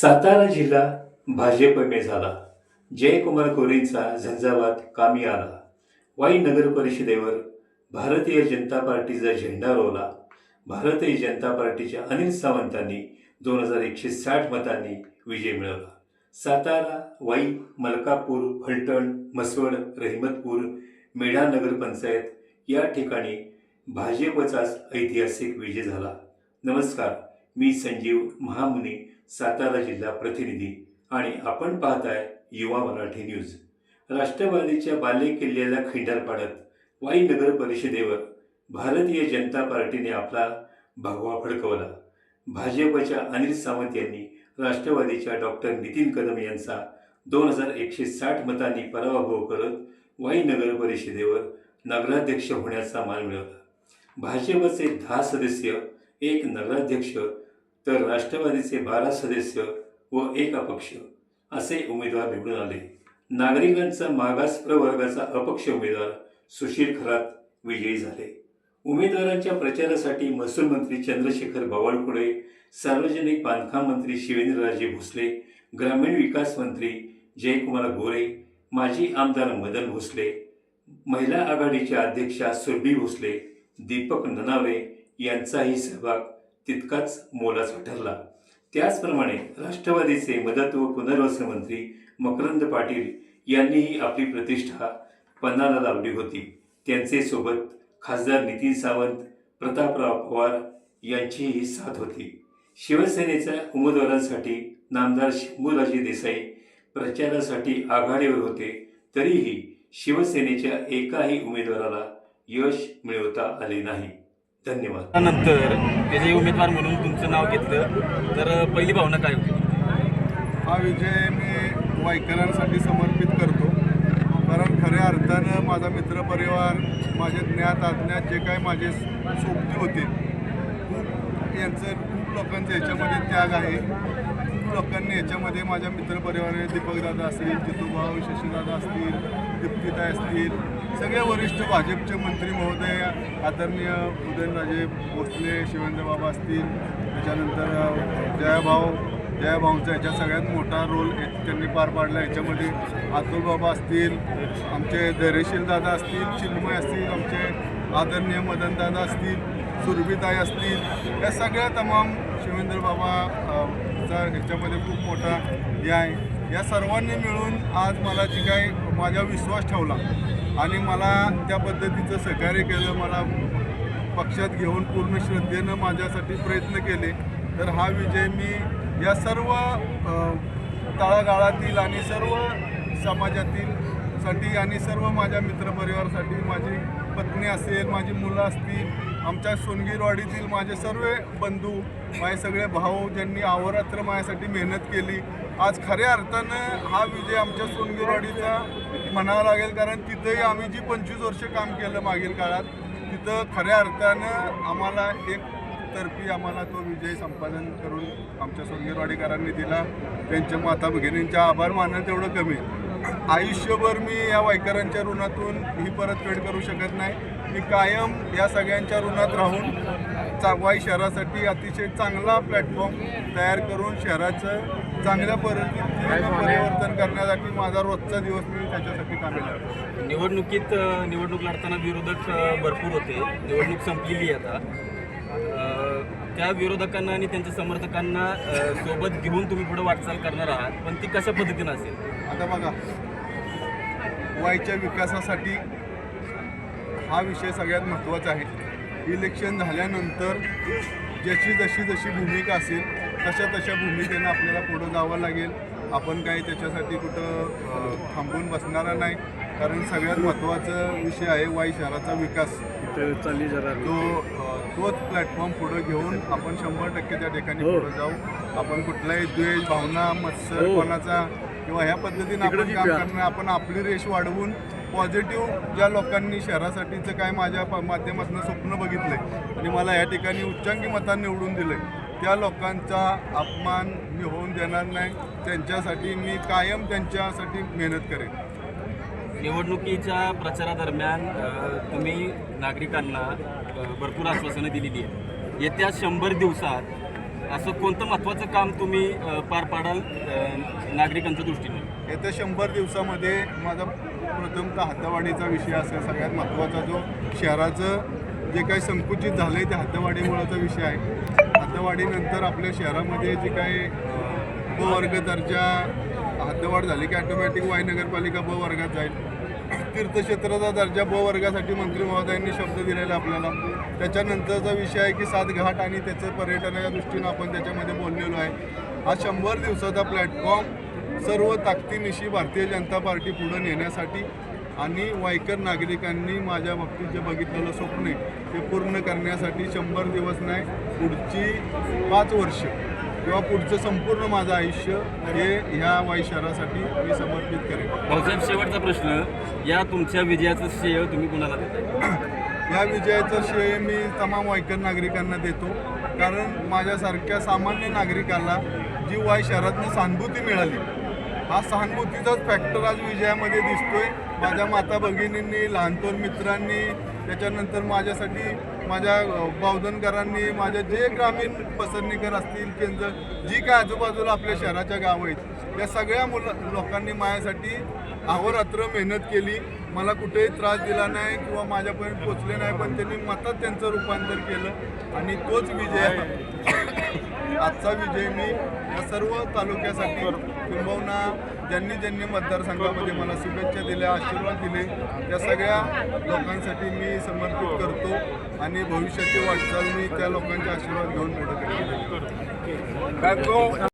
सातारा जिल्हा भाजपमय झाला. जयकुमार गोरेंचा झंझावात कामी आला. वाई नगर परिषदेवर भारतीय जनता पार्टीचा झेंडा रोवला. भारतीय जनता पार्टीच्या अनिल सावंतांनी दोन हजार एकशे साठ मतांनी विजय मिळवला. सातारा वाई मलकापूर फलटण म्हसवड रहिमतपूर मेढा नगरपंचायत या ठिकाणी भाजपचाच ऐतिहासिक विजय झाला. नमस्कार. मी संजीव महामुनी सातारा जिल्हा प्रतिनिधी आणि आपण पाहताय युवा मराठी न्यूज. राष्ट्रवादीच्या बाले किल्ल्याला खिंडार पाडत वाई नगर परिषदेवर भारतीय जनता पार्टीने आपला भगवा फडकवला. भाजपच्या अनिल सावंत यांनी राष्ट्रवादीच्या डॉक्टर नितीन कदम यांचा दोन हजार एकशे साठ मतांनी पराभव करत वाई नगर परिषदेवर नगराध्यक्ष होण्याचा मान मिळवला. भाजपचे दहा सदस्य एक नगराध्यक्ष तर राष्ट्रवादीचे बारा सदस्य व एक अपक्ष असे उमेदवार निवडून आले. नागरिकांचा मागास प्रवर्गाचा अपक्ष उमेदवार सुशील खरात विजयी झाले. उमेदवारांच्या प्रचारासाठी महसूल मंत्री चंद्रशेखर बावळकुळे सार्वजनिक बांधकाम मंत्री शिवेंद्रराजे भोसले ग्रामीण विकास मंत्री जयकुमार गोरे माजी आमदार मदन भोसले महिला आघाडीच्या अध्यक्षा सुरभी भोसले दीपक ननावरे यांचाही सहभाग तितकाच मोलाचा ठरला त्याचप्रमाणे राष्ट्रवादीचे मदत व पुनर्वसन मंत्री मकरंद पाटील यांनीही आपली प्रतिष्ठा पन्नाला लावली होती. त्यांचे सोबत खासदार नितीन सावंत प्रतापराव पवार यांचीही साथ होती. शिवसेनेच्या उमेदवारांसाठी नामदार शंभूराजे देसाई प्रचारासाठी आघाडीवर होते. तरीही शिवसेनेच्या एकाही उमेदवाराला यश मिळवता आले नाही. धन्यवाद. नंतर त्याचे उमेदवार म्हणून तुमचं नाव घेतलं. तर पहिली भावना काय होती? हा विजय मी वाईकरांसाठी समर्पित करतो. कारण खऱ्या अर्थानं माझा मित्रपरिवार माझे ज्ञात अज्ञात जे काही माझे सोबती होते खूप यांचं खूप लोकांचं याच्यामध्ये त्याग आहे. खूप लोकांनी याच्यामध्ये माझ्या मित्रपरिवाराने दीपकदादा असतील जितूभाऊ शशीदादा असतील दीप्तिताई असतील सगळे वरिष्ठ भाजपचे मंत्री महोदय आदरणीय उदयनराजे भोसले शिवेंद्रबाबा असतील त्याच्यानंतर जयाभाऊ जयाभाऊंचा याच्यात सगळ्यात मोठा रोल त्यांनी पार पाडला. याच्यामध्ये अतुलबाबा असतील आमचे धैर्यशील दादा असतील चिन्मय असतील आमचे आदरणीय मदनदादा असतील सुरभीताई असतील या सगळ्या तमाम शिवेंद्र बाबा चा ह्याच्यामध्ये खूप मोठा हे आहे. या सर्वांनी मिळून आज मला जी काही माझा विश्वास ठेवला आणि मला त्या पद्धतीचं सहकार्य केलं मला पक्षात घेऊन पूर्ण श्रद्धेनं माझ्यासाठी प्रयत्न केले. तर हा विजय मी या सर्व तळागाळातील आणि सर्व समाजातील साठी आणि सर्व माझ्या मित्रपरिवारासाठी माझी पत्नी असेल माझी मुलं असतील आमच्या सोनगीरवाडीतील माझे सर्व बंधू माझे सगळे भाऊ ज्यांनी अहोरात्र माझ्यासाठी मेहनत केली आज खऱ्या अर्थानं हा विजय आमच्या सोनगीरवाडीचा म्हणावा लागेल कारण तिथंही आम्ही जी पंचवीस वर्ष काम केलं मागील काळात तिथं खऱ्या अर्थानं आम्हाला एक तर्फी आम्हाला तो विजय संपादन करून आमच्या सोनगीरवाडीकरांनी दिला. त्यांच्या माता भगिनींच्या आभार मानणं तेवढं कमी. आयुष्यभर मी या वाईकरांच्या ऋणातून ही परतफेड करू शकत नाही. मी कायम या सगळ्यांच्या ऋणात राहून चा वाई शहरासाठी अतिशय चांगला प्लॅटफॉर्म तयार करून शहराचं चांगल्या परिस्थितीनं परिवर्तन करण्यासाठी माझा रोजचा दिवस मी त्याच्यासाठी कामी लागतो निवडणुकीत निवडणूक लढताना विरोधक भरपूर होते. निवडणूक संपलेली आहे आता. त्या विरोधकांना आणि त्यांच्या समर्थकांना सोबत घेऊन तुम्ही पुढे वाटचाल करणार आहात. पण ती कशा पद्धतीनं असेल? आता बघा. वाईच्या विकासासाठी हा विषय सगळ्यात महत्त्वाचा आहे. इलेक्शन झाल्यानंतर ज्याची जशी जशी भूमिका असेल तशा तशा भूमिकेनं आपल्याला पुढं जावं लागेल. आपण काही त्याच्यासाठी कुठं थांबून बसणारा नाही. कारण सगळ्यात महत्त्वाचा विषय आहे वाई शहराचा विकास. तो अ, तोच प्लॅटफॉर्म पुढं घेऊन आपण शंभर टक्के त्या ठिकाणी पुढं जाऊ. आपण कुठलाही द्वेष भावना मत्सर कोणाचा किंवा ह्या पद्धतीने आपण काम करणार आपण आपली रेष वाढवून पॉझिटिव्ह ज्या लोकांनी शहरासाठीचं काय माझ्या प- माध्यमातून स्वप्न बघितलंय आणि मला या ठिकाणी उच्चांकी मतांनी निवडून दिलंय त्या लोकांचा अपमान मी होऊन देणार नाही. त्यांच्यासाठी मी कायम त्यांच्यासाठी मेहनत करेन. निवडणुकीच्या प्रचारादरम्यान तुम्ही नागरिकांना भरपूर आश्वासनं दिलेली आहेत. येत्या शंभर दिवसात असं कोणतं महत्त्वाचं काम तुम्ही पार पाडाल नागरिकांच्या दृष्टीने? येत्या शंभर दिवसामध्ये माझा प्रथमतः हातवाडीचा विषय असेल सगळ्यात महत्त्वाचा जो शहराचं जे काही संकुचित झालं आहे ते हातवाडीमुळाचा विषय आहे. हातवाडीनंतर आपल्या शहरामध्ये जे काही अ, ब वर्ग दर्जा हातवाढ झाली की ऑटोमॅटिक वाई नगरपालिका ब वर्गात जाईल. तीर्थक्षेत्राचा दर्जा ब वर्गासाठी मंत्री महोदयांनी शब्द दिलेला आपल्याला. त्याच्यानंतरचा विषय आहे की सात घाट आणि त्याचं पर्यटनाच्या दृष्टीनं आपण त्याच्यामध्ये बोललेलो आहे. हा शंभर दिवसाचा प्लॅटफॉर्म सर्व ताकदीनिशी भारतीय जनता पार्टी पुढे नेण्यासाठी आणि वायकर नागरिकांनी माझ्या बाबतीत जे बघितलेलं स्वप्न आहे ते पूर्ण करण्यासाठी शंभर दिवस नाही पुढची पाच वर्ष किंवा पुढचं संपूर्ण माझं आयुष्य हे ह्या वाई शहरासाठी मी समर्पित करेन. भाऊसाहेब शेवटचा प्रश्न या तुमच्या विजयाचं श्रेय तुम्ही कुणाला देता? या विजयाचं श्रेय मी तमाम वायकर नागरिकांना देतो कारण माझ्यासारख्या सामान्य नागरिकाला जी वाय शहरातनं सहानुभूती मिळाली हा सहानुभूतीचाच फॅक्टर आज विजयामध्ये दिसतोय. माझ्या माता भगिनींनी लहानपण मित्रांनी त्याच्यानंतर माझ्यासाठी माझ्या बावधनकरांनी माझ्या जे ग्रामीण पसरणीकर असतील केंद्र जी काय आजूबाजूला आपल्या शहराच्या गावं आहेत या सगळ्या मुलं लोकांनी माझ्यासाठी अहोरात्र मेहनत केली. मला कुठेही त्रास दिला नाही किंवा माझ्यापर्यंत पोचले नाही पण त्यांनी मतात त्यांचं रूपांतर केलं आणि तोच विजय आजचा विजय मी या सर्व तालुक्यासाठी किंबहुना ज्यांनी ज्यांनी मतदारसंघामध्ये मला शुभेच्छा दिल्या आशीर्वाद दिले त्या सगळ्या लोकांसाठी मी समर्पित करतो आणि भविष्याची वाटचाल मी त्या लोकांचे आशीर्वाद घेऊन पुढे करतो